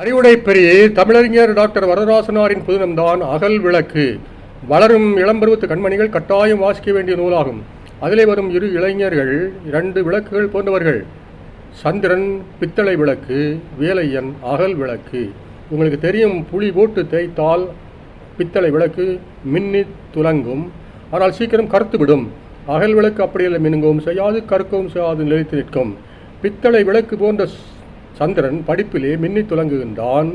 அறிவுடை பெரிய தமிழறிஞர் டாக்டர் வரதராசனாரின் புதினம்தான் அகல் விளக்கு. வளரும் இளம்பருவத்து கண்மணிகள் கட்டாயம் வாசிக்க வேண்டிய நூலாகும். அதிலே வரும் இரு இளைஞர்கள் இரண்டு விளக்குகள் போன்றவர்கள். சந்திரன் பித்தளை விளக்கு வேலையன் அகல் விளக்கு. உங்களுக்கு தெரியும் புளி போட்டு தேய்த்தால் பித்தளை விளக்கு மின்னி துலங்கும். ஆனால் சீக்கிரம் கருத்துவிடும் அகல் விளக்கு அப்படியல்ல மினுங்கவும் செய்யாது கருக்கவும் செய்யாது நிலைத்து நிற்கும். பித்தளை விளக்கு போன்ற சந்திரன் படிப்பிலே மின்னி துலங்குகின்றான்.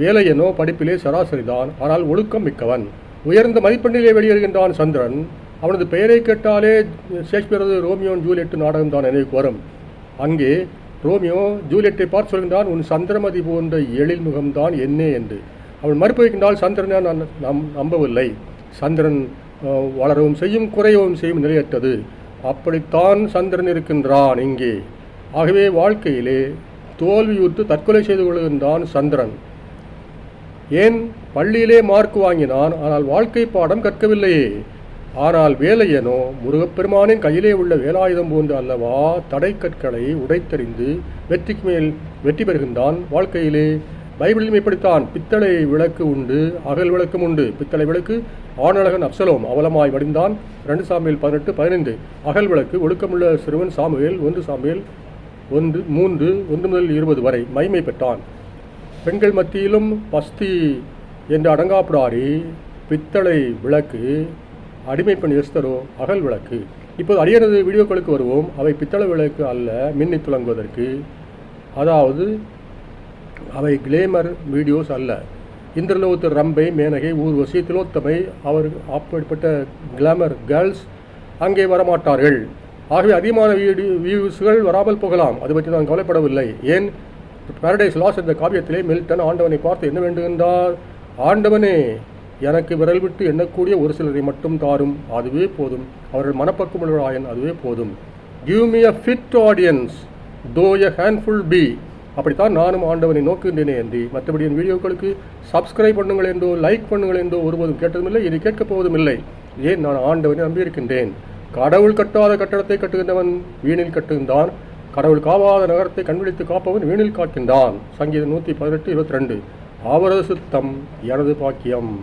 வேலையனோ படிப்பிலே சராசரிதான் ஆனால் ஒழுக்கம் மிக்கவன். உயர்ந்த மதிப்பெண்ணிலே வெளியேறுகின்றான் சந்திரன். அவனது பெயரை கேட்டாலே ஷேக்ஸ்பியரது ரோமியோன் ஜூலியட் நாடகம் தான் நினைவுக்கு வரும். அங்கே ரோமியோ ஜூலியட்டை பார்த்து சொல்கின்றான் உன் சந்திரமதி போன்ற எழில் முகம்தான் என்னே என்று. அவன் மறுப்பு வைக்கின்றால் சந்திரனை நான் நம் நம்பவில்லை. சந்திரன் வளரவும் செய்யும் குறையவும் செய்யும் நிலையற்றது. அப்படித்தான் சந்திரன் இருக்கின்றான் இங்கே. ஆகவே வாழ்க்கையிலே தோல்வியுற்று தற்கொலை செய்து கொள்கின்றான் சந்திரன். ஏன்? பள்ளியிலே மார்க் வாங்கினான் ஆனால் வாழ்க்கை பாடம் கற்கவில்லையே. ஆனால் வேலையனோ முருகப்பெருமானின் கையிலே உள்ள வேலாயுதம் போன்று அல்லவா தடை கற்களை உடைத்தறிந்து வெற்றிக்கு மேல் வெற்றி பெறுகின்றான். வாழ்க்கையிலே பைபிளிலும் இப்படித்தான் பித்தளை விளக்கு உண்டு அகல் விளக்கும் உண்டு. பித்தளை விளக்கு ஆணழகன் அப்சலோம் அவலமாய் வடிந்தான். ரெண்டு சாமியில் பதினெட்டு பதினைந்து. அகல் விளக்கு ஒழுக்கமுள்ள சிறுவன் சாமுவேல் ஒன்று சாமியில் ஒன்று மூன்று ஒன்று முதல் இருபது வரை மைமை பெற்றான். பெண்கள் மத்தியிலும் பஸ்தி என்று அடங்காப்பிடாரி பித்தளை விளக்கு அடிமைப்பெண் எஸ்தரோ அகல் விளக்கு. இப்போது அரியனது வீடியோக்களுக்கு வருவோம். அவை பித்தளை விளக்கு அல்ல மின்னி துலங்குவதற்கு. அதாவது அவை கிளேமர் வீடியோஸ் அல்ல. இந்திரலோகத்து ரம்பை மேனகை ஊர்வசி திலோத்தமை அவர் அப்படிப்பட்ட கிளாமர் கேர்ள்ஸ் அங்கே வரமாட்டார்கள். ஆகவே அதிகமான வீடியோ வியூஸ்கள் வராமல் போகலாம். அது பற்றி நான் கவலைப்படவில்லை. ஏன்? பாரடைஸ் லாஸ் என்ற காவியத்திலே மில்டன் ஆண்டவனை பார்த்து என்ன வேண்டுகின்றார்? ஆண்டவனே எனக்கு விரல் விட்டு எண்ணக்கூடிய ஒரு சிலரை மட்டும் தாரும். அதுவே போதும். அவர்கள் மனப்பக்குமுள்ளாயன் அதுவே போதும். Give me a fit audience though a handful B அப்படித்தான் நானும் ஆண்டவனை நோக்குகின்றேனே என்று மற்றபடி என் வீடியோக்களுக்கு சப்ஸ்கிரைப் பண்ணுங்கள் என்றோ லைக் பண்ணுங்கள் என்றோ ஒருபோதும் கேட்டதுமில்லை. இதை கேட்கப் போவதும் இல்லை ஏன்? நான் ஆண்டவனை நம்பியிருக்கின்றேன். கடவுள் கட்டாத கட்டடத்தை கட்டுகின்றவன் வீணில் கட்டுகின்றான். கடவுள் காவாத நகரத்தை கண்விழித்து காப்பவன் வீணில் காக்கின்றான். சங்கீதம் நூற்றி பதினெட்டு இருபத்தி ரெண்டு. அவரது சுத்தம் எனது பாக்கியம்.